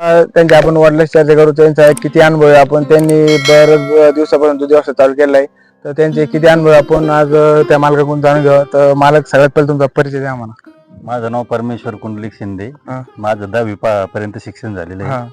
त्यांच्या आपण वडिलांशी चर्चा करू त्यांचा किती अनुभव आहे आपण त्यांनी बरेच दिवसापासून दूध व्यवसाय चालू केला आहे तर त्यांचे किती अनुभव आपण आज त्या मालकाकडून जाणून घेऊ तर मालक सगळ्यात पहिले तुमचा परिचय द्या आम्हाला माझं नाव परमेश्वर कुंडलिक शिंदे हा. माझं दहावी पा- पर्यंत शिक्षण झालेलं आहे हा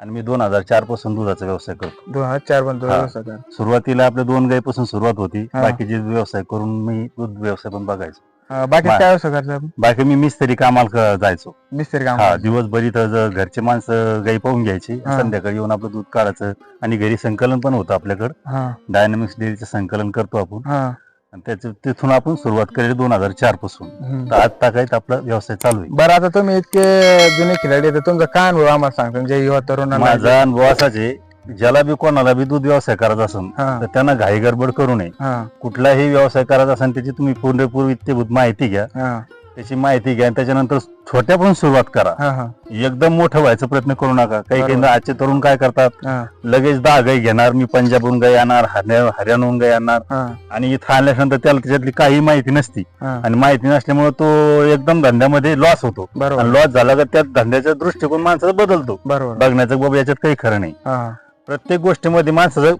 आणि मी दोन हजार चारपासून दुधाचा व्यवसाय करतो दोन हजार चार पण हा. व्यवसाय करा. सुरुवातीला आपल्या दोन गायीपासून सुरुवात होती हा. बाकीचे व्यवसाय करून मी दूध व्यवसाय पण बघायचो अ, बाकी काय करता आपण बाकी मी मिस्त्री कामाला क- जायचो. मिस्त्री काम हा दिवसभर इथं ज- घरचे माणसं गाई पाहून घ्यायची हा. संध्याकाळी येऊन आपलं दूध काढायचं आणि घरी संकलन पण होतं आपल्याकडं. हा. डायनामिक्स डेअरीचं संकलन करतो आपण. हा. आणि त्याचं तिथून आपण सुरुवात केली दोन हजार चारपासून. हम्म. तर आता काही आपला व्यवसाय चालू आहे. बरं आता तुम्ही इतके जुने खिलाडी तर तुमचा काय अनुभव आम्हाला सांगता. म्हणजे युवा तरुणांना. माझा अनुभव असाच आहे ज्याला बी कोणाला बी दूध व्यवसाय करायचा असेल हा. तर त्यांना घाई गडबड करू नये. हा. कुठलाही व्यवसाय करायचा असेल त्याची तुम्ही पूर्णपूर्वी इत्यभूत माहिती घ्या. हा. त्याची माहिती घ्या आणि त्याच्यानंतर छोट्यापासून सुरुवात करा. हा हा. एकदम मोठं व्हायचा प्रयत्न करू नका. काही काही. आजचे तरुण काय करतात? हा. लगेच दहा गाई घेणार मी पंजाबहून गाई आणणार हरिया हरियाणाहून गाई आणणार. हा. आणि इथं आणल्यानंतर त्याला त्याच्यातली काही माहिती नसती. हा. आणि माहिती नसल्यामुळे तो एकदम धंद्यामध्ये लॉस होतो. आणि लॉस झाला का त्या धंद्याचा दृष्टिकोन माणसाचा बदलतो. बरोबर. बघण्याचं बाबा याच्यात काही खरं नाही. हा. प्रत्येक गोष्टीमध्ये माणसाचं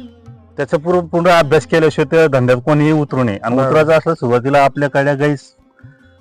त्याचा पूर्ण पूर्ण अभ्यास केल्याशिवाय त्या धंद्यात कोणीही उतरू नये. आणि बरोबर. उतरायचं असलं सुरुवातीला आपल्याकडे गाई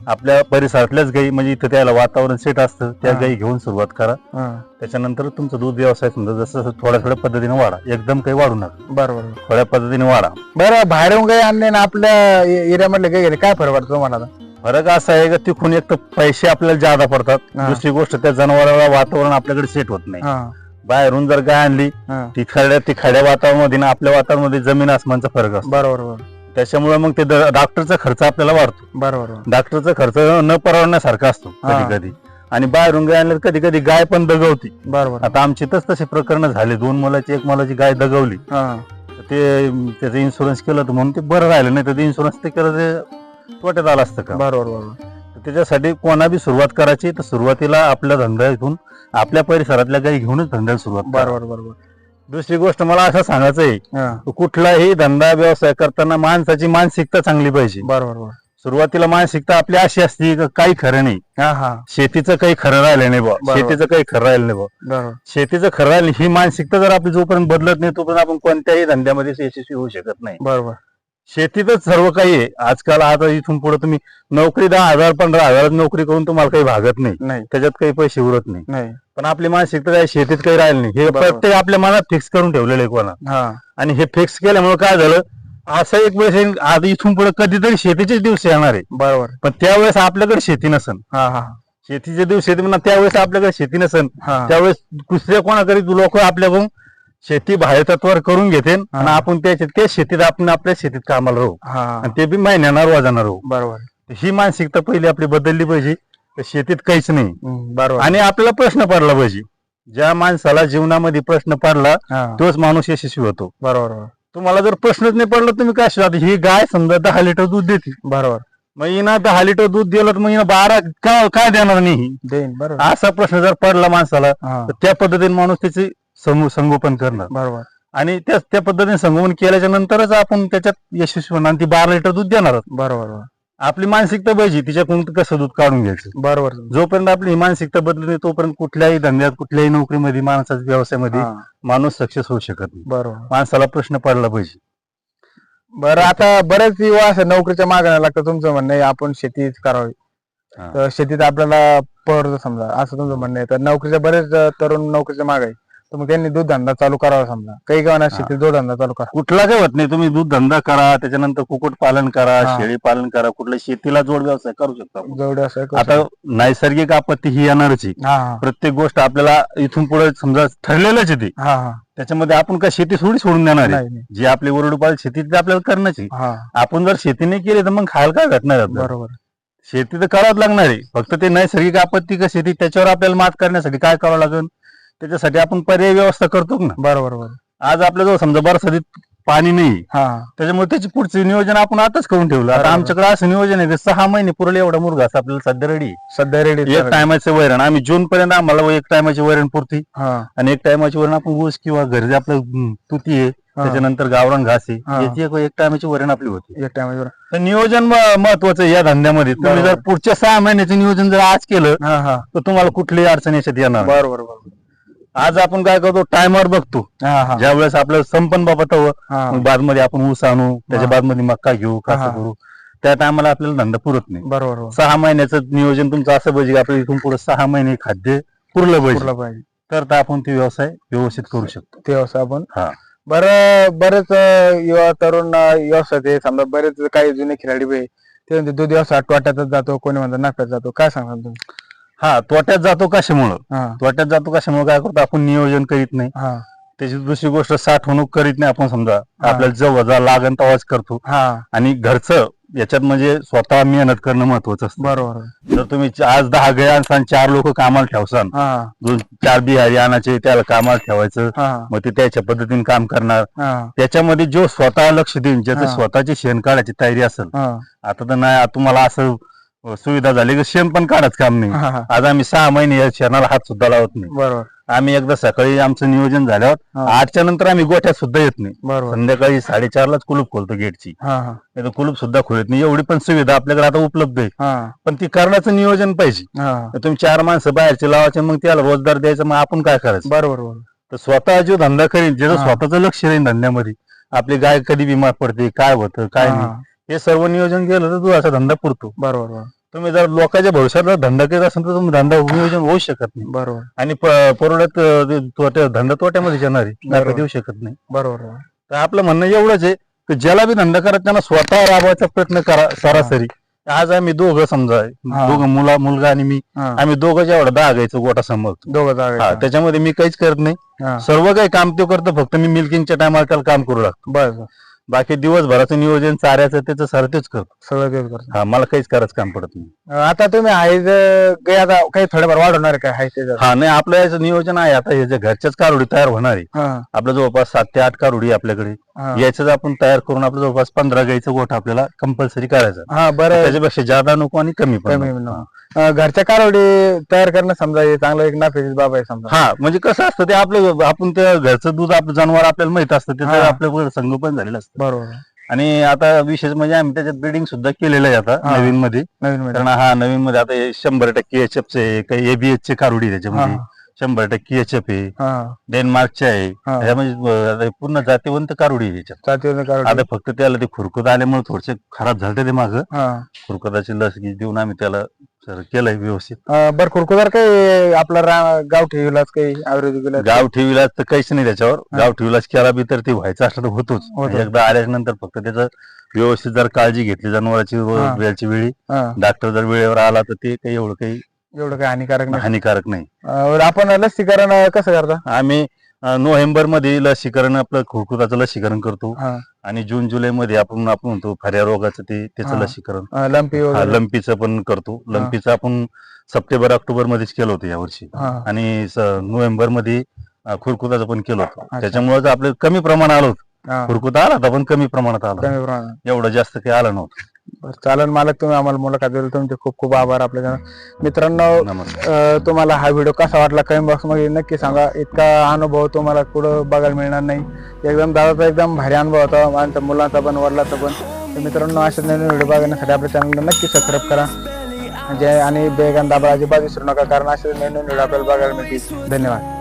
आपल्या परिसरातल्याच गाई म्हणजे इथं त्याला वातावरण सेट असतं त्या हा. गाई घेऊन सुरुवात करा. हा. त्याच्यानंतर तुमचं दूध व्यवसाय समजा जसं जसं थोड्या थोड्या पद्धतीने वाढा. एकदम काही वाढू नका. बरोबर. थोड्या पद्धतीने वाढा. बरं बाहेरून काही आणले ना आपल्या एरियामधले काही गेले काय फरक पडतो तुम्हाला आता? फरक असा आहे का तिथून एक तर पैसे आपल्याला जादा पडतात. हा. दुसरी गोष्ट त्या जनावराला वातावरण आपल्याकडे सेट होत नाही. हा. बाहेरून जर गाय आणली हा. तिखाड्या तिखाड्या वातावरणामध्ये ना आपल्या वातावरणामध्ये जमीन आसमानचा फरक असतो. बरोबर बरोबर. त्याच्यामुळे मग ते डॉक्टरचा खर्च आपल्याला वाढतो. बरोबर बरोबर. डॉक्टरचा खर्च न परवडण्यासारखा असतो हा. कधी कधी आणि बाहेरून गाय आणलं कधी कधी गाय पण दगवती. बरोबर. आता आमची तच तसे प्रकरण झाले. दोन मुलाची एक मुलाची गाय दगवली. हा. तर ते त्याचं इन्शुरन्स केलं तर म्हणून ते बरं राहिलं. नाही तर ते इन्शुरन्स ते केलं ते तोट्यात आलं असतं का? बरोबर बरोबर. त्याच्यासाठी कोणा बी सुरुवात करायची तर सुरुवातीला आपल्या धंद्यातून आपल्या परिसरातल्या गाई घेऊनच धंद्याला सुरुवात करा. बरोबर बरोबर. दुसरी गोष्ट मला असं सांगायचं आहे हा कुठलाही धंदा व्यवसाय करताना माणसाची मानसिकता चांगली पाहिजे. बरोबर बरोबर. सुरुवातीला मानसिकता आपली अशी असते की काही खरं नाही. हा हा. शेतीचं काही खरं राहिलं नाही बा. बरोबर. शेतीचं काही खरं राहिलं नाही बा. बरोबर. शेतीचं खरं राहिलं नाही, ही मानसिकता जर आपली जोपर्यंत बदलत नाही तोपर्यंत आपण कोणत्याही धंद्यामध्ये यशस्वी होऊ शकत नाही. बरोबर. शेतीतच सर्व काही आहे. आजकाल आता इथून पुढे तुम्ही नोकरी दहा हजार पंधरा हजार नोकरी करून तुम्हाला काही भागत नाही. नाही. त्याच्यात काही पैसे उरत नाही. नाही. पण आपली मानसिकता काय शेतीत काही राहिलं नाही. हे बरोबर. प्रत्येक आपल्या मनात फिक्स करून ठेवलेलं आहे कोणा हा. आणि हे फिक्स केल्यामुळे काय झालं? असं एक वेळेस येईल, आता इथून पुढे कधीतरी शेतीचेच दिवस येणार आहे. बरोबर. पण त्यावेळेस आपल्याकडे शेती नसन. हा हा. शेतीचे दिवस येते म्हणा त्यावेळेस आपल्याकडे शेती नसन. हा. त्यावेळेस दुसऱ्या कोणाकडे लोक आपल्याकडून शेती बाहेर तत्वावर करून घेते आणि. आपण त्याच्यात त्या शेतीत आपण आपल्या शेतीत कामाला राहू. हा. आणि ते बी महिन्यानं वाजाणार राहू. बरोबर. ही मानसिकता पहिली आपली बदलली पाहिजे. तर शेतीत काहीच नाही. बरोबर. आणि आपल्याला प्रश्न पडला पाहिजे. ज्या माणसाला जीवनामध्ये प्रश्न पडला तोच माणूस यशस्वी होतो. बरोबर तुम्हाला जर प्रश्नच नाही पडला तुम्ही काय ही गाय समजा दहा लिटर दूध देते. बरोबर. मग हिनं दहा लिटर दूध दिलं तर मग बारा का काय देणार नाही असा प्रश्न जर पडला माणसाला तर त्या पद्धतीने माणूस त्याचे समू- संगोपन करणार बरोबर. आणि त्या त्या पद्धतीने संगोपन केल्याच्या नंतरच आपण त्याच्यात यशस्वी होणार आणि ती बारा लिटर दूध देणार बरोबर बरोबर. आपली मानसिकता पाहिजे तिच्याकडून कसं दूध काढून घ्यायचं? बरोबर. जोपर्यंत आपली ही मानसिकता बदलत नाही तोपर्यंत कुठल्याही धंद्यात कुठल्याही नोकरीमध्ये माणसाच्या व्यवसायामध्ये हा, माणूस सक्सेस होऊ शकत नाही. बरोबर. माणसाला प्रश्न पडला पाहिजे. बरं आता बरेच युवा असं नोकरीच्या मागण्या लागतं तुमचं म्हणणं आहे आपण शेतीच करावी. हा. तर शेतीत आपल्याला परवडतं समजा असं तुमचं म्हणणं आहे. तर नोकरीच्या बरेच अं, तरुण नोकरीच्या माग आहे तर मग त्यांनी दूध धंदा चालू करावा समजा. काही गावांना शेतीत दूध धंदा चालू करा. कुठला काही होत नाही तुम्ही दूध धंदा करा त्याच्यानंतर कुक्कुट पालन करा हा. शेळी पालन करा कुठल्या शेतीला जोड व्यवसाय करू शकता आपण. जेवढे असं करू आता नैसर्गिक आपत्ती ही येणारच आहे. शकतो. हा हा. प्रत्येक गोष्ट आपल्याला इथून पुढे समजा ठरलेलंच आहे ते. हा हा. त्याच्यामध्ये आपण काय शेती थोडी सोडून देणार आहे. नाही नाही. जी आपली ओरडूपाल शेती ती आपल्याला करण्याची हा. आपण जर शेती नाही केली तर मग खायला काय भेटणार आपल्याला? बरोबर. शेती तर करावंच लागणार आहे. फक्त ते नैसर्गिक आपत्ती का शेती त्याच्यावर आपल्याला मात करण्यासाठी काय करावं लागेल? त्याच्यासाठी आपण पर्याय व्यवस्था करतो ना. बरोबर बरोबर. आज आपल्याजवळ समजा बरसातीत पाणी नाही हा. त्याच्यामुळे त्याची पुढचे नियोजन आपण आताच करून ठेवलं. आता बरोबर. आमच्याकडे असं नियोजन आहे की सहा महिने पुरले एवढा मुरगा असं आपल्याला सध्या रेडी सध्या रेडी एक टायमाचे वैरण. आम्ही जून पर्यंत आम्हाला एक टायमाची वैरण पुरती. हा. आणि एक टायमाची वैरण आपण ऊस किंवा घरी आपलं हम्म, तुती आहे. त्याच्यानंतर गावरान घास आहे. याची एक एक टायमाची वैरण आपली होती. एक तर नियोजन म- महत्वाचं आहे या धंद्यामध्ये. तुम्ही बरोबर. जर पुढच्या सहा महिन्याचं नियोजन जर आज केलं हा हा. तर तुम्हाला कुठलीही अडचण याच्यात येणार नाही. बरोबर बरोबर. आज आपण काय करतो? टायमर बघतो. हा हा. ज्या वेळेस आपलं संपन बाबा तव हा. मग बादमध्ये आपण ऊस आणू त्याच्या हा. बादमध्ये मक्का घेऊ हा. कसं करू. त्या टायमाला आपल्याला धंदा पुरत नाही. बरोबर बरोबर. सहा महिन्याचं नियोजन तुमचं असं पाहिजे की आपल्याला इथून पुढे सहा महिने खाद्य पुरलं पाहिजे. पुरला पाहिजे. तर तर आपण ते व्यवसाय व्यवस्थित करू शकतो. ते व्यवसाय आपण हा. बरं बरेच अं, युवा तरुण अं, व्यवसाय ते समजा बरेच काही जुने खिलाडी बी आहे. ते म्हणते दूध व्यवसाय टोट्यातच जातो कोणी म्हणतात नफ्यात जातो. काय सांगता तुम्ही? हा तोट्यात जातो कशामुळं? हा. तोट्यात जातो कशामुळे? काय करतो? आपण नियोजन करीत नाही. हा. त्याची दुसरी गोष्ट साठवणूक करीत नाही आपण समजा. आपल्याला जेव्हा जा लागण तेव्हाच करतो. हा. आणि घरचं याच्यात म्हणजे स्वतः मेहनत करणं महत्वाचं असतं. बरोबर. जर तुम्ही आज दहा गाय आणसान चार लोक कामाला ठेवसान. हा. दोन चार बिहारी आणायचे त्याला कामाला ठेवायचं. हा. मग ते त्याच्या पद्धतीने काम करणार. हा. त्याच्यामध्ये जो स्वतः लक्ष देईन ज्याचं हा. स्वतःची शेण काढायची तयारी असेल. हा. आता तर नाही आता तुम्हाला असं सुविधा झाली की शेण पण काढायचं काम नाही. हा. आज आम्ही सहा महिने या शेणाला हात सुद्धा लावत नाही. बरोबर. आम्ही एकदा सकाळी आमचं नियोजन झाल्यावर हा. आठच्या नंतर आम्ही गोठ्यात सुद्धा येत नाही. बरोबर. संध्याकाळी साडेचारलाच कुलूप खोलतो गेटची. हा हा. नाही तर कुलूप सुद्धा खोलत नाही. एवढी पण सुविधा आपल्याकडे आता उपलब्ध आहे. हा. पण ती करण्याचं नियोजन पाहिजे. हा. तर तुम्ही चार माणसं बाहेरचे लावायचे मग त्याला रोजगार द्यायचा मग आपण काय करायचं? बरोबर बरोबर. तर स्वतः जो धंदा करीन ज्याचं हा. स्वतःचं लक्ष राहील धंद्यामध्ये आपली गाय कधी बिमार पडते काय होतं काय नाही हा, सर्व नियोजन केलं तर तुझा धंदा पुरतो. बरोबर बरोबर. तुम्ही जर लोकांच्या भविष्यात धंदा करीत असेल तर तुम्ही धंदा नियोजन होऊ शकत नाही. बरोबर. आणि प- परवड्यात अं, ते तोट्या धंदा तोट्यामध्ये येणार आहे बरोबर. देऊ शकत नाही. बरोबर. तर आपलं म्हणणं एवढंच आहे की ज्याला बी धंदा करत त्यांना स्वतः राबवायचा प्रयत्न करा सरासरी. आज आम्ही दोघं समजा हा. दोघं मुला मुलगा आणि मी. हा. आम्ही दोघं जेवढा दहा गायचं गोटा सांभाळतो. दोघं हा, जागा त्याच्यामध्ये मी काहीच करत नाही. सर्व काही काम तो करतो फक्त मी मिल्किंगच्या टायमाला त्याला काम करू लागतो. बस. बाकी दिवसभराचं नियोजन चाऱ्याचं त्याचं सारं तेच करतो. सगळं तेच करतो. हा मला काहीच करायचं काम पडत नाही. अं, आता तुम्ही आहे जे काही आता काही थोडेफार वाढवणार आहे काय आहे? हा नाही आपलं याचं नियोजन आहे. आता हे जे घरच्याच कारुडी तयार होणार आहे. हा. आपलं जवळपास सात ते आठ कारुडी आहे आपल्याकडे. हा. याच्याच आपण तयार करून आपलं जवळपास पंधरा गाईचं गोठा आपल्याला कंपल्सरी करायचा. हा बरं. त्याच्यापेक्षा जादा नको आणि कमी पण कमी नको. नको. अं, घरच्या कारवडी तयार करणं समजा हे चांगलं एक नाफ्याची बाब आहे समजा. हा म्हणजे कसं असतं ते आपलं आपण त्या घरचं दूध आपलं जनावर आपल्याला माहीत असतं हा. त्याचं आपलं संगोपन झालेलं असतं. बरोबर. आणि आता विशेष म्हणजे आम्ही त्याच्यात ब्रिडिंग सुद्धा केलेलं आहे आता. नवीन मध्ये नवीन कारण हा नवीन मध्ये आता हे शंभर टक्के एच एफ चे काही एबीएच चे कारुडी आहे हा. त्याच्यामध्ये शंभर टक्के एच एफ आहे. हा. डेन्मार्कचे आहे. हा. अं, आता हे पूर्ण जातीवंत कारुडी आहे त्याच्यात. कारवडी आता फक्त त्याला ते खुरकत आल्यामुळे थोडेसे खराब झाले ते माग. हा. खुरकताची लस गी- देऊन आम्ही त्याला सर केलंय व्यवस्थित. अं, बरं कुरकुदार काही आपला रा- गाव ठेवलाच काही इलाज गाव ठेवीलाच तर काहीच नाही त्याच्यावर. गाव ठेवीलाच केला बी तर ते व्हायचं असलं तर होतोच. होतं. एकदा आल्याच्यानंतर फक्त त्याचं व्यवस्थित जर काळजी घेतली जनावरांची व हा. वेळची वेळी. डॉक्टर जर वेळेवर आला तर ते काही एवढं काही एवढं काही हानिकारक नाही. हानिकारक नाही. अं, आपण लसीकरण कसं करता? आम्ही अं, नोव्हेंबरमध्ये लसीकरण आपलं खुरकुताचं लसीकरण करतो. हा. आणि जून जुलै मध्ये आपण आपण म्हणतो फऱ्या रोगाचं ते त्याचं हा. लसीकरण. अं, लंपी हा वगैरे. लंपीचं पण करतो. लंपीचं आपण सप्टेंबर ऑक्टोबर मध्येच केलं होतं यावर्षी. हा. आणि नोव्हेंबरमध्ये खुरकुताचं पण केलं होतं. त्याच्यामुळे आपलं कमी प्रमाण आलं होतं. हा. खुरकुता आला होता पण कमी प्रमाणात आला कमी प्रमाणात. एवढं जास्त काही आलं नव्हतं. बरं, चालेल मालक तुम्ही आम्हाला मुलाखत दिली. तुमचे खूप खूप आभार आपल्या मित्रांनो नमस्कार. अं, तुम्हाला हा व्हिडिओ कसा वाटला कमेंट बॉक्समध्ये नक्की सांगा. इतका अनुभव तुम्हाला कुठं बघायला मिळणार नाही. एकदम दादाचा एकदम भारी अनुभव होता माझ्या मुलांचा पण वडिलाचा पण. तर मित्रांनो असे नवीन व्हिडिओ बघण्यासाठी आपल्या चॅनलला नक्की सबस्क्राईब करा. म्हणजे आणि बेगन दाबा अजिबात विसरू नका कारण असे नवीन व्हिडिओ आपल्याला बघायला मिळतील. धन्यवाद.